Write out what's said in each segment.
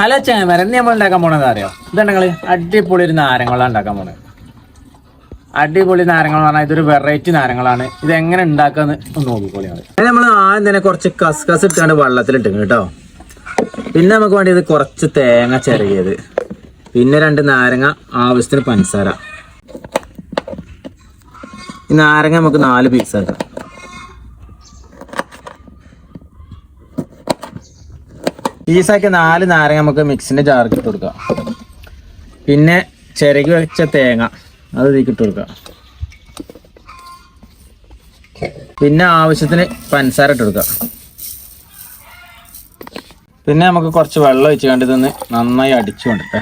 Hello ചേമര നമ്മൾ ഉണ്ടാക്കാൻ പോണത് അറിയോ? ഞങ്ങൾ അടിപൊളി ഒരു നാരങ്ങളാണ് ഉണ്ടാക്കാൻ പോണത്. അടിപൊളി നാരങ്ങൾ എന്ന് പറഞ്ഞാൽ ഇതൊരു വെറൈറ്റി നാരങ്ങളാണ് ഇത് എങ്ങനെ ഉണ്ടാക്കാന്ന് നോക്കിക്കോളി ഞങ്ങൾ നമ്മൾ ആദ്യം തന്നെ കുറച്ച് കസ്കസ് ഇട്ടാണ്ട് വെള്ളത്തിലിട്ടു കേട്ടോ. പിന്നെ നമുക്ക് വേണ്ടി ഇത് കുറച്ച് തേങ്ങ ചെറിയത് പിന്നെ രണ്ട് നാരങ്ങ ആവശ്യത്തിന് പഞ്ചസാര. ഈ നാരങ്ങ നമുക്ക് നാല് പീസ് ആക്കാം. പീസാക്കി നാല് നാരങ്ങ നമുക്ക് മിക്സിന്റെ ജാർക്ക് ഇട്ട് കൊടുക്കാം. പിന്നെ ചിരകി വെച്ച തേങ്ങ അത് ഇതിലേക്ക് ഇട്ട് കൊടുക്കാം. പിന്നെ ആവശ്യത്തിന് പഞ്ചസാര ഇട്ട് കൊടുക്കാം. പിന്നെ നമുക്ക് കുറച്ച് വെള്ളം ഒഴിച്ച് കണ്ട് ഇതൊന്ന് നന്നായി അടിച്ചു കൊണ്ടിട്ടെ.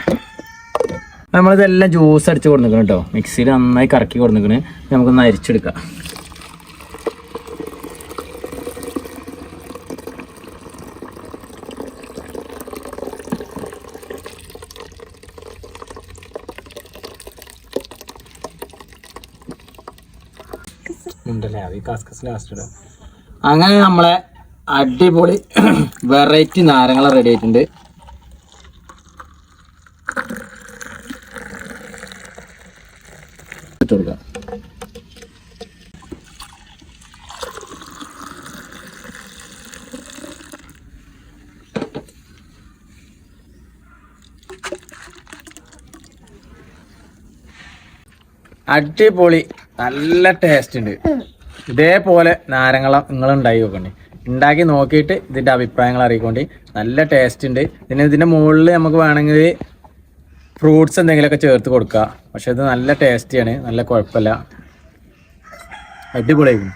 നമ്മളിതെല്ലാം ജ്യൂസ് അടിച്ച് കൊടുക്കണം കേട്ടോ മിക്സിയിൽ നന്നായി കറക്കി കൊടുക്കണം നമുക്കൊന്ന് അരിച്ചെടുക്കാം. ഉണ്ടല്ലേ? അത് കാസ്കസ് ലാസ്റ്റ് ഇടാം. അങ്ങനെ നമ്മളെ അടിപൊളി വെറൈറ്റി നാരങ്ങൾ റെഡി ആയിട്ടുണ്ട്. ഇട്ട് അടിപൊളി നല്ല ടേസ്റ്റ് ഉണ്ട്. ഇതേപോലെ നാരങ്ങളം നിങ്ങൾ ഉണ്ടാക്കി നോക്കണ്ടേ. ഉണ്ടാക്കി നോക്കിയിട്ട് ഇതിന്റെ അഭിപ്രായങ്ങൾ അറിയിക്കൊണ്ടി. നല്ല ടേസ്റ്റ് ഉണ്ട്. പിന്നെ ഇതിന്റെ മുകളിൽ നമുക്ക് വേണമെങ്കിൽ ഫ്രൂട്ട്സ് എന്തെങ്കിലുമൊക്കെ ചേർത്ത് കൊടുക്കുക പക്ഷെ ഇത് നല്ല ടേസ്റ്റിയാണ് നല്ല കുഴപ്പമില്ല. അടിപൊളിയായിരിക്കും.